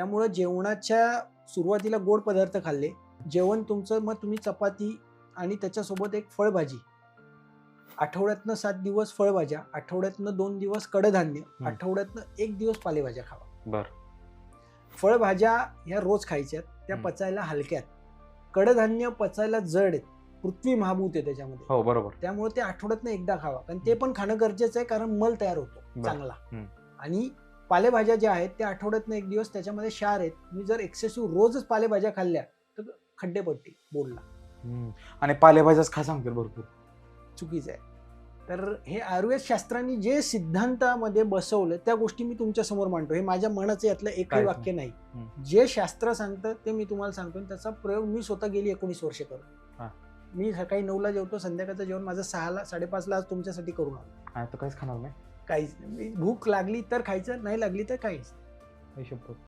त्यामुळं जेवणाच्या सुरुवातीला गोड पदार्थ खाल्ले. जेवण तुमचं मग तुम्ही चपाती आणि त्याच्यासोबत एक फळभाजी. आठवड्यातनं सात दिवस फळभाज्या आठवड्यातनं दोन दिवस कडधान्य. आठवड्यातनं एक दिवस पालेभाज्या खावा. बर. फळभाज्या ह्या रोज खायच्यात त्या. पचायला हलक्यात. कडधान्य पचायला जड आहेत. पृथ्वी महाभूत आहे त्याच्यामध्ये. हो बरोबर. त्यामुळे ते आठवड्यातनं एकदा खावा. कारण ते पण खाणं गरजेचं आहे कारण मल तयार होतो. चांगला. आणि पालेभाज्या ज्या आहेत त्या आठवड्यातनं एक दिवस त्याच्यामध्ये क्षार आहेत. तुम्ही जर एक्सेसिव्ह रोजच पालेभाज्या खाल्ल्या तर खड्डे पडतील बोलला. आणि पालेभाज्याच खा सांगतील भरपूर. चुकीचं आहे. तर हे आयुर्वेद शास्त्रांनी जे सिद्धांतामध्ये बसवलं त्या गोष्टी मी तुमच्यासमोर मांडतो. हे माझ्या मनाचं यातलं एकही वाक्य नाही. जे शास्त्र सांगतं ते मी तुम्हाला सांगतो आणि त्याचा प्रयोग मी स्वतः गेली एकोणीस वर्ष. करतो मी सकाळी नऊला जेवतो संध्याकाळचं जेवण माझं सहाला साडेपाचला आज तुमच्यासाठी करून आलो. काहीच खाणार नाही. काहीच नाही भूक लागली तर खायचं नाही लागली तर काहीच नाही. आई